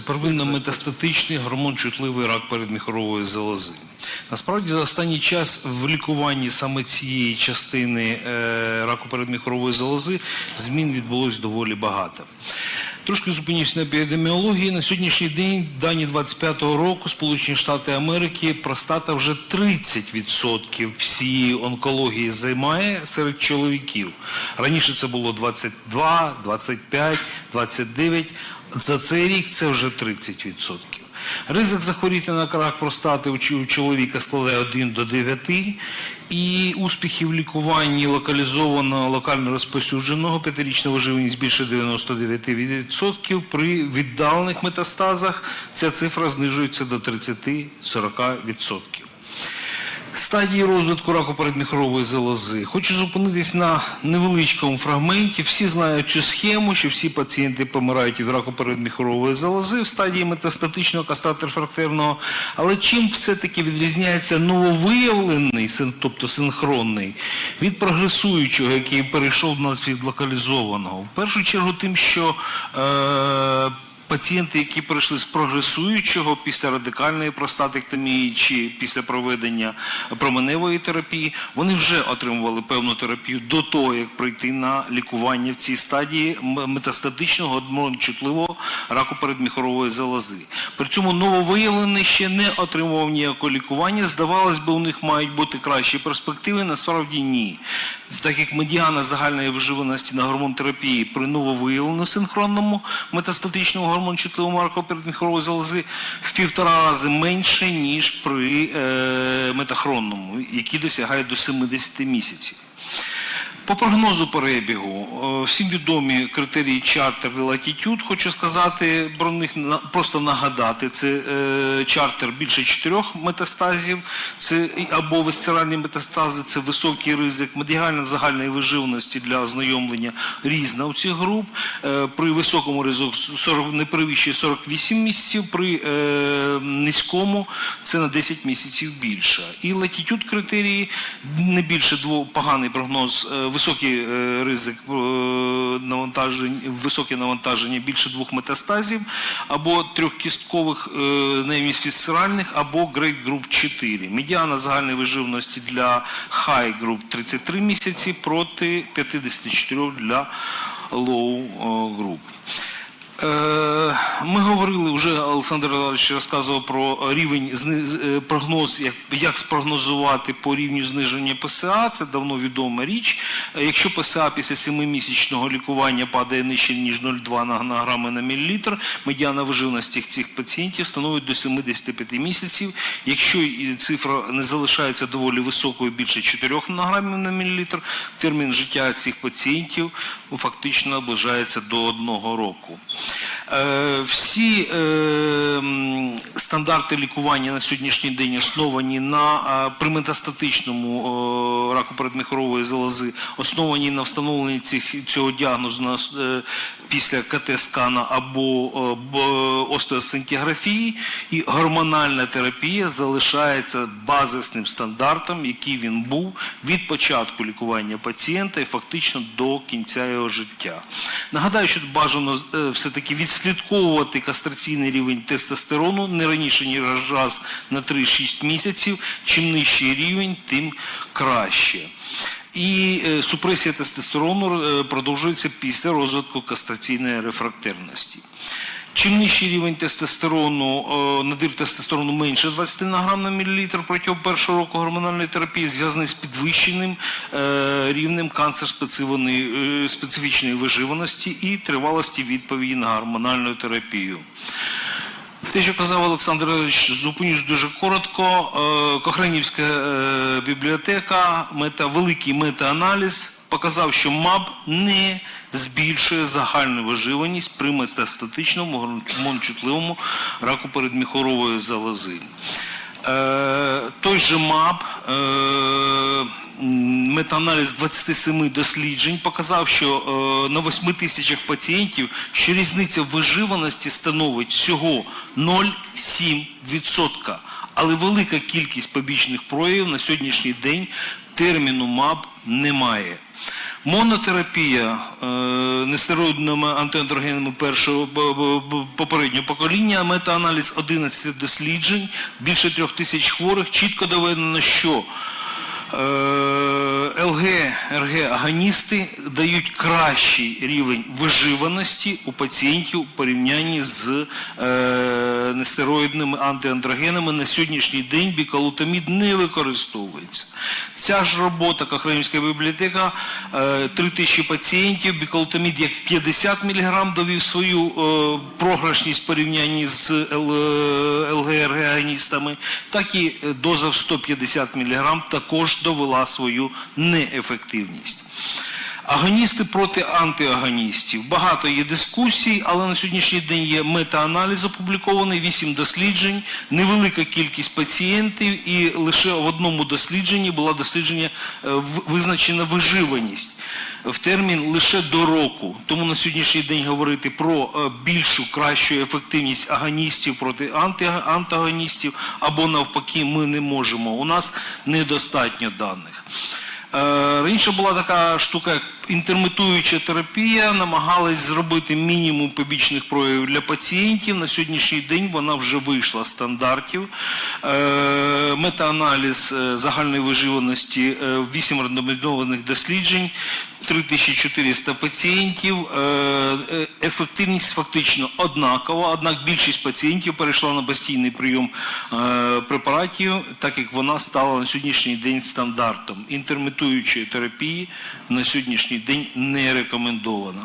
Первинно метастатичний гормон-чутливий рак передміхорової залози. Насправді, за останній час в лікуванні саме цієї частини е, раку передміхорової залози змін відбулось доволі багато. Трошки зупинюсь на епідеміології. На сьогоднішній день, дані 25-го року, Сполучені Штати Америки, простата вже 30% всієї онкології займає серед чоловіків. Раніше це було 22, 25, 29. За цей рік це вже 30%. Ризик захворіти на рак простати у чоловіка складає 1 до 9, і успіхи в лікуванні локалізованого локально розповсюдженого п'ятирічна виживаність більше 99%. При віддалених метастазах ця цифра знижується до 30-40%. Стадії розвитку раку передміхорової залози. Хочу зупинитись на невеличкому фрагменті. Всі знають цю схему, що всі пацієнти помирають від раку передміхорової залози в стадії метастатичного кастаторфрактерного. Але чим все-таки відрізняється нововиявлений, тобто синхронний, від прогресуючого, який перейшов на від локалізованого? В першу чергу тим, що е, Пацієнти, які прийшли з прогресуючого після радикальної простатектомії чи після проведення променевої терапії, вони вже отримували певну терапію до того, як прийти на лікування в цій стадії метастатичного гормончутливого раку передміхорової залози. При цьому нововиявлений ще не отримував ніякого лікування. Здавалось би, у них мають бути кращі перспективи. Насправді ні. Так як медіана загальної виживаності на гормонтерапії при нововиявленому синхронному метастатичному гормончутливому раку передміхорової залози в півтора рази менше, ніж при е, метахронному, який досягає до 70 місяців. По прогнозу перебігу, е, всім відомі критерії чартер і латітюд. Хочу сказати про них просто нагадати. Це е, чартер більше чотирьох метастазів, це або висцеральні метастази, це високий ризик, медіальна загальної виживності для ознайомлення різна у цих груп. Е, При високому ризику 40, не перевищує 48 місяців, при низькому це на 10 місяців більше. І латітюд критерії не більше двох поганий прогноз, е, високий е, ризик навантаження навантажень, високе навантаження більше двох метастазів, або трьохкісткових е, або Great Group 4. Медіана загальної виживності для High Group 33 місяці проти 54 для Low е, Group. Е, Ми говорили вже Олександр Іванович розказував про рівень е, прогноз, як, як спрогнозувати по рівню зниження ПСА. Це давно відома річ. Е, Якщо ПСА після 7-місячного лікування падає нижче ніж 0,2 на, на мілілітр, медіана виживності цих пацієнтів становить до 75 місяців. Якщо цифра не залишається доволі високою, більше 4 на грамів на мілілітр, термін життя цих пацієнтів ну, фактично наближається до одного року. Е, Всі е, стандарти лікування на сьогоднішній день основані на е, при метастатичному е, раку передміхорової залози, основані на встановленні цього діагнозу після КТ-скана або остеосинтіграфії, і гормональна терапія залишається базисним стандартом, який він був від початку лікування пацієнта і фактично до кінця його життя. Нагадаю, що бажано все-таки відслідковувати кастраційний рівень тестостерону не раніше, ніж раз на 3-6 місяців. Чим нижчий рівень, тим краще. І е, супресія тестостерону е, продовжується після розвитку кастраційної рефрактерності. Чим нижчий рівень тестостерону, е, надир тестостерону менше 20 на грам на мілілітр протягом першого року гормональної терапії зв'язаний з підвищеним е, рівнем канцер-специфічної е, виживаності і тривалості відповіді на гормональну терапію. Те, що казав Олександр Ігорович, зупинюсь дуже коротко. Кохранівська е, бібліотека, мета, великий метааналіз показав, що МАБ не збільшує загальну виживаність при метастатичному гормончутливому раку передміхорової залози. Е, той же МАБ, е, метааналіз 27 досліджень показав, що е, на 8 тисячах пацієнтів що різниця виживаності становить всього 0,7%. Але велика кількість побічних проявів на сьогоднішній день терміну МАБ немає. Монотерапія е, нестероїдними антиандрогенами першого попереднього покоління, метааналіз 11 досліджень, більше трьох тисяч хворих, чітко доведено, що е, ЛГ, РГ-агоністи дають кращий рівень виживаності у пацієнтів у порівнянні з е, нестероїдними антиандрогенами. На сьогоднішній день бікалутамід не використовується. Ця ж робота, Кохремівська бібліотека, е, 3 тисячі пацієнтів, бікалутамід як 50 мг довів свою е, програшність в порівнянні з ЛГ-агоністами, так і е, доза в 150 мг також довела свою неефективність. Агоністи проти антиагоністів. Багато є дискусій, але на сьогоднішній день є метааналіз опублікований, 8 досліджень, невелика кількість пацієнтів, і лише в одному дослідженні була дослідження е, визначена виживаність в термін лише до року. Тому на сьогоднішній день говорити про е, більшу, кращу ефективність агоністів проти антагоністів або навпаки ми не можемо. У нас недостатньо даних. Е, Раніше була така штука, як інтермітуюча терапія, намагались зробити мінімум побічних проявів для пацієнтів. На сьогоднішній день вона вже вийшла з стандартів. Е, Метааналіз е, загальної виживаності, 8 рандомізованих досліджень, 3400 пацієнтів. Е, е, Ефективність фактично однакова, однак більшість пацієнтів перейшла на постійний прийом е, препаратів, так як вона стала на сьогоднішній день стандартом. Інтермітуючої терапії на сьогоднішній день не рекомендована.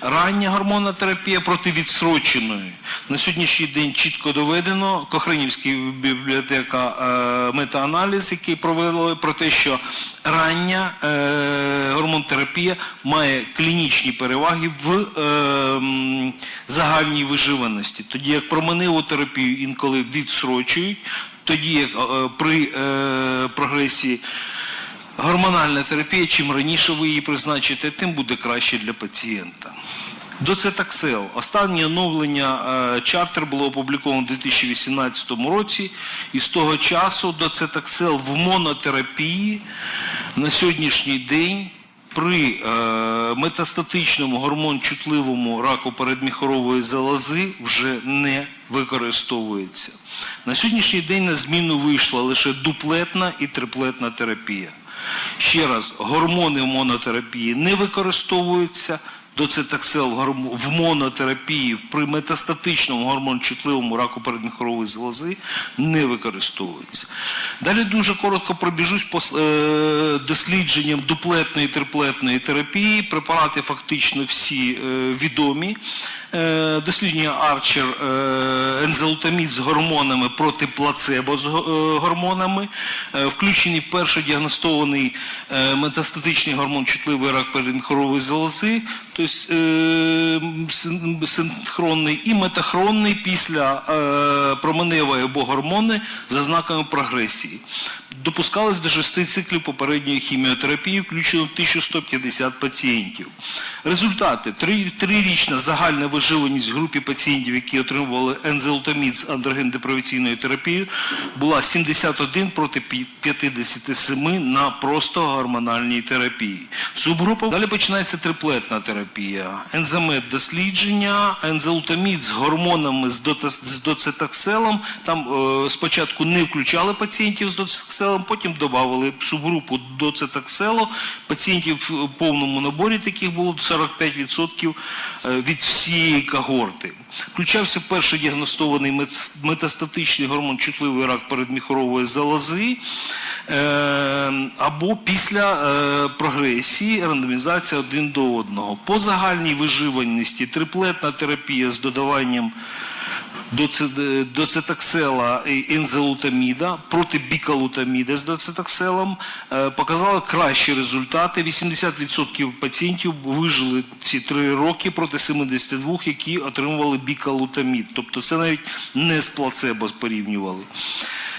Рання гормонна терапія проти відсроченої. На сьогоднішній день чітко доведено, Кохренівська бібліотека е, метааналіз, який провели про те, що рання е, гормонтерапія має клінічні переваги в е, загальній виживаності. Тоді як променеву терапію інколи відсрочують, тоді як е, при е, прогресії Гормональна терапія, чим раніше ви її призначите, тим буде краще для пацієнта. Доцетаксел. Останнє оновлення е, чартер було опубліковано у 2018 році, і з того часу доцетаксел в монотерапії на сьогоднішній день при е, метастатичному гормончутливому раку передміхорової залози вже не використовується. На сьогоднішній день на зміну вийшла лише дуплетна і триплетна терапія. Ще раз, гормони в монотерапії не використовуються. Доцетаксел в монотерапії при метастатичному гормончутливому раку передміхорової залози не використовується. Далі дуже коротко пробіжусь по е, дослідженням дуплетної і триплетної терапії. Препарати фактично всі е, відомі. Е, дослідження Арчер ензелутамід з гормонами проти плацебо з е, гормонами, е, включений в перший діагностований метастатичний гормон чутливий рак передміхорової залози, тобто синхронний і метахронний після променевої або гормони за знаками прогресії. Допускалось до шести циклів попередньої хіміотерапії, включено 1150 пацієнтів. Результати. Три- Трирічна загальна виживаність в групі пацієнтів, які отримували ензелутамід з андрогендепровіційною терапією, була 71 проти 57 на просто гормональній терапії. Субгрупа. Далі починається триплетна терапія. Ензамет дослідження, ензелутамід з гормонами з доцетакселом. Там е, спочатку не включали пацієнтів з доцетакселом, потім додавали субгрупу доцетакселу. Пацієнтів в повному наборі таких було 45% е, від всієї когорти. Включався перший діагностований метастатичний гормон чутливий рак передміхорової залози е, або після е, прогресії рандомізація один до одного. По загальній виживаності триплетна терапія з додаванням доцетаксела і ензелутаміда проти бікалутаміда з доцетакселом е, показала кращі результати. 80% пацієнтів вижили ці три роки проти 72, які отримували бікалутамід. Тобто це навіть не з плацебо порівнювали.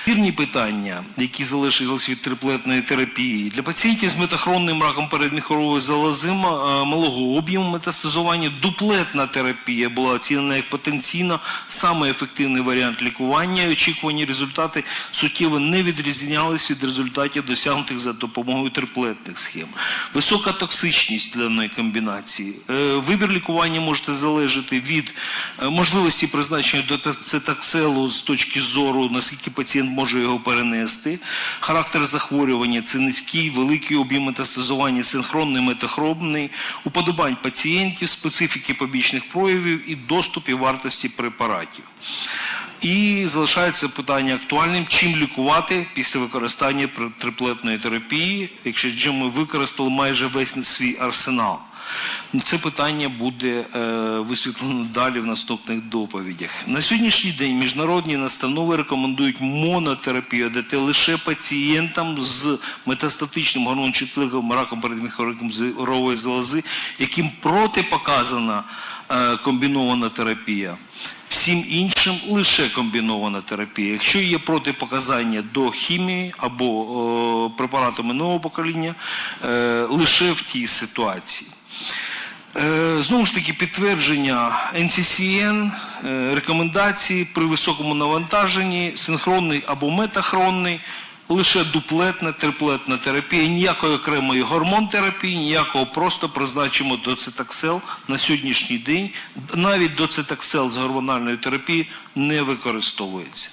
Вірні питання, які залишились від триплетної терапії. Для пацієнтів з метахронним раком передміхорової залози е, малого об'єму метастазування дуплетна терапія була оцінена як потенційно саме ефективний варіант лікування. і Очікувані результати суттєво не відрізнялись від результатів, досягнутих за допомогою триплетних схем. Висока токсичність даної комбінації. Е, Вибір лікування може залежати від е, можливості призначення доцетакселу з точки зору, наскільки пацієнт може його перенести. Характер захворювання це низький, великий об'єм метастазування, синхронний, метахробний, уподобань пацієнтів, специфіки побічних проявів і доступ і вартості препаратів. І залишається питання актуальним, чим лікувати після використання триплетної терапії, якщо ми використали майже весь свій арсенал. Ну, Це питання буде е, висвітлено далі в наступних доповідях. На сьогоднішній день міжнародні настанови рекомендують монотерапію АДТ лише пацієнтам з метастатичним гормончутливим раком передміхорової залози, яким протипоказана е, комбінована терапія. Всім іншим лише комбінована терапія. Якщо є протипоказання до хімії або е, препаратами нового покоління, е, лише в тій ситуації. Е, Знову ж таки, підтвердження NCCN, е, рекомендації при високому навантаженні, синхронний або метахронний, лише дуплетна, триплетна терапія, ніякої окремої гормонтерапії, ніякого просто призначимо доцетаксел на сьогоднішній день. Навіть доцетаксел з гормональної терапії не використовується.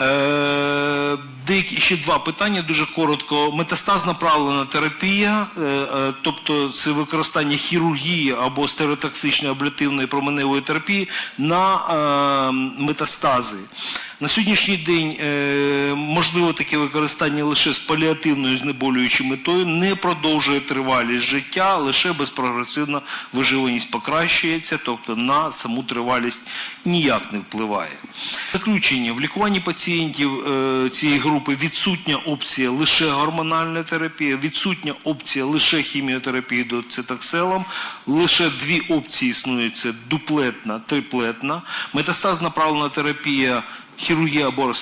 Е, Деякі ще два питання дуже коротко. Метастаз направлена терапія, е, е, тобто це використання хірургії або стереотоксичної аблятивної променевої терапії на метастази. На сьогоднішній день е, можливо таке використання лише з паліативною знеболюючою метою, не продовжує тривалість життя, лише безпрогресивна виживаність покращується, тобто на саму тривалість ніяк не впливає. Заключення в лікуванні пацієнтів е, цієї групи відсутня опція лише гормональна терапія, відсутня опція лише хіміотерапії доцитокселом, лише дві опції існують: це дуплетна, триплетна, метастазна направлена терапія. Хірургія або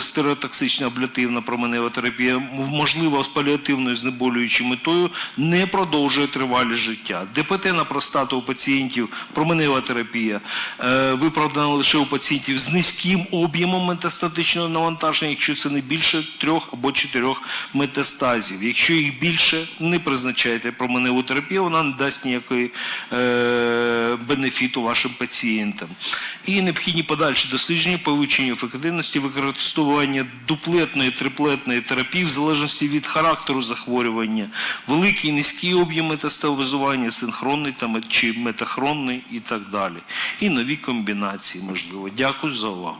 стереотоксична аблятивна променева терапія, можливо, з паліативною знеболюючою метою, не продовжує тривалість життя. ДПТ на простату у пацієнтів, променева терапія, е, виправдана лише у пацієнтів з низьким об'ємом метастатичного навантаження, якщо це не більше трьох або чотирьох метастазів. Якщо їх більше, не призначайте променеву терапію, вона не дасть ніякої е, бенефіту вашим пацієнтам. І необхідні подальші дослідження по вивченню ефективності використовування дуплетної, триплетної терапії в залежності від характеру захворювання, великі і низькі об'єми тестовизування, синхронний та чи метахронний і так далі. І нові комбінації можливо. Дякую за увагу.